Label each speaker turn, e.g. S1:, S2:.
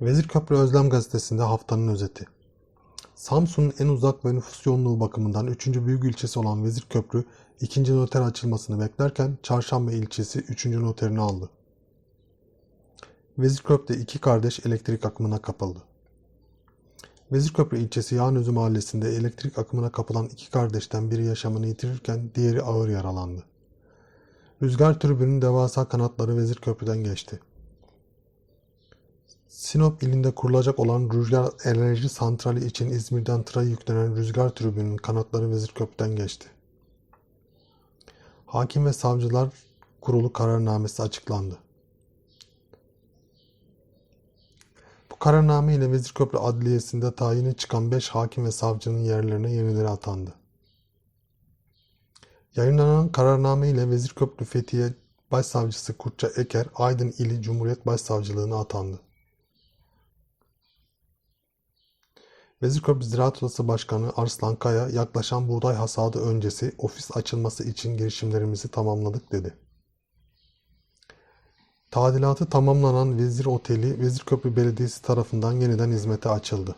S1: Vezirköprü Özlem Gazetesi'nde haftanın özeti. Samsun'un en uzak ve nüfus yoğunluğu bakımından 3. büyük ilçesi olan Vezirköprü 2. noter açılmasını beklerken Çarşamba ilçesi 3. noterini aldı. Vezirköprü'de iki kardeş elektrik akımına kapıldı. Vezirköprü ilçesi Yağnözü mahallesinde elektrik akımına kapılan iki kardeşten biri yaşamını yitirirken diğeri ağır yaralandı. Rüzgar tribünün devasa kanatları Vezirköprü'den geçti. Sinop ilinde kurulacak olan rüzgar enerji santrali için İzmir'den tıra yüklenen rüzgar tribünün kanatları Vezirköprü'den geçti. Hakim ve Savcılar Kurulu kararnamesi açıklandı. Bu kararname ile Vezirköprü Adliyesi'nde tayini çıkan 5 hakim ve savcının yerlerine yenileri atandı. Yayınlanan kararname ile Vezirköprü Fethiye Başsavcısı Kurtça Eker, Aydın İli Cumhuriyet Başsavcılığına atandı. Vezirköprü Ziraat Odası Başkanı Arslan Kaya, yaklaşan buğday hasadı öncesi ofis açılması için girişimlerimizi tamamladık dedi. Tadilatı tamamlanan Vezir Oteli, Vezirköprü Belediyesi tarafından yeniden hizmete açıldı.